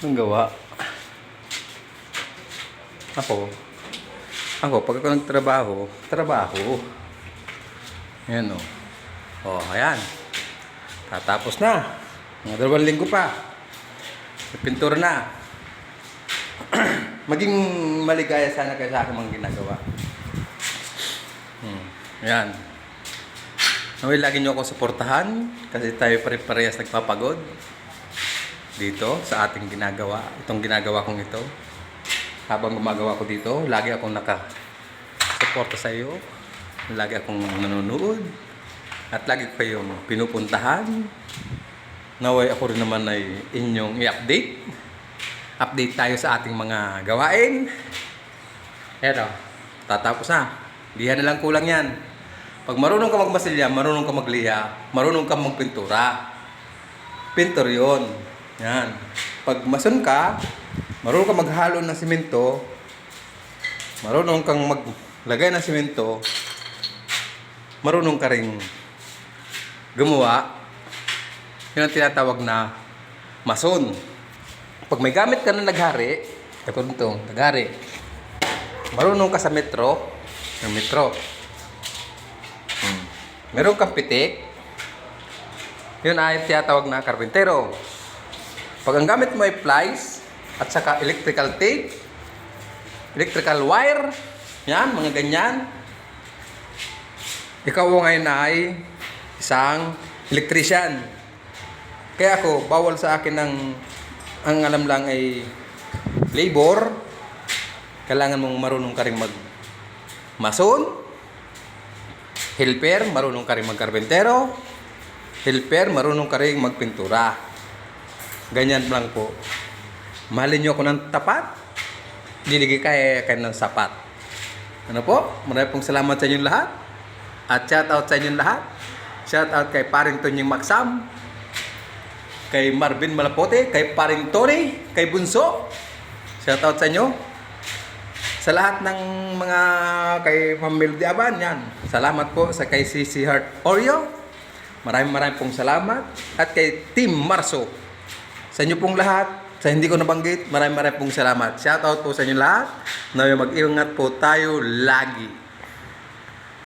Anong gawa? Ako, ako, pag ako nagtrabaho, trabaho. Ayan o. Oh. ayan. Tatapos na. Mga dalawang linggo pa. Pintura na. Maging maligaya sana kayo sa aking mga ginagawa. Hmm. Ayan. Naway lagi nyo ako suportahan kasi tayo pare-parehas nagpapagod dito sa ating ginagawa. Itong ginagawa kong ito. Habang gumagawa ko dito, lagi akong naka-suporta sa iyo. Lagi akong nanonood. At lagi ko kayong pinupuntahan. Naway ako rin naman ay inyong i-update. Update tayo sa ating mga gawain. Eto, tatapos na. Liha na lang kulang yan. Pag marunong ka magmasilya, marunong ka magliha, marunong ka magpintura. Pintor yun. Yan. Pag mason ka, marunong ka maghalo ng simento, marunong kang maglagay ng simento, marunong ka rin gumawa. Yun ang tinatawag na mason. Pag may gamit ka na naghari, ito, naghari, marunong ka sa metro, ng metro, Hmm. Meron kang pitik. Yun ay tiyatawag na karpintero. Pag ang gamit mo ay plies at saka electrical tape, electrical wire, yan, mga ganyan. Ikaw ngayon ay isang electrician. Kaya ako, bawal sa akin ng ang alam lang ay labor. Kailangan mong marunong ka rin mag mason, helper, marunong ka rin magkarbentero. Helper, marunong ka rin magpintura. Ganyan lang po. Mahalin niyo ako ng tapat. Diligay kaya kayo ng sapat. Ano po? Marami pong salamat sa inyong lahat. At shout out sa inyong lahat. Shout out kay paring Tonying Maksam. Kay Marvin Malapote. Kay paring Tony. Kay Bunso. Shout out sa inyo. Sa lahat ng mga kay Pamil Diaban, yan. Salamat po sa kay CC Heart Oreo. Maraming maraming pong salamat. At kay Team Marso. Sa inyo pong lahat, sa hindi ko nabanggit, maraming maraming pong salamat. Shout out po sa inyo lahat. Na mag-ingat po tayo lagi.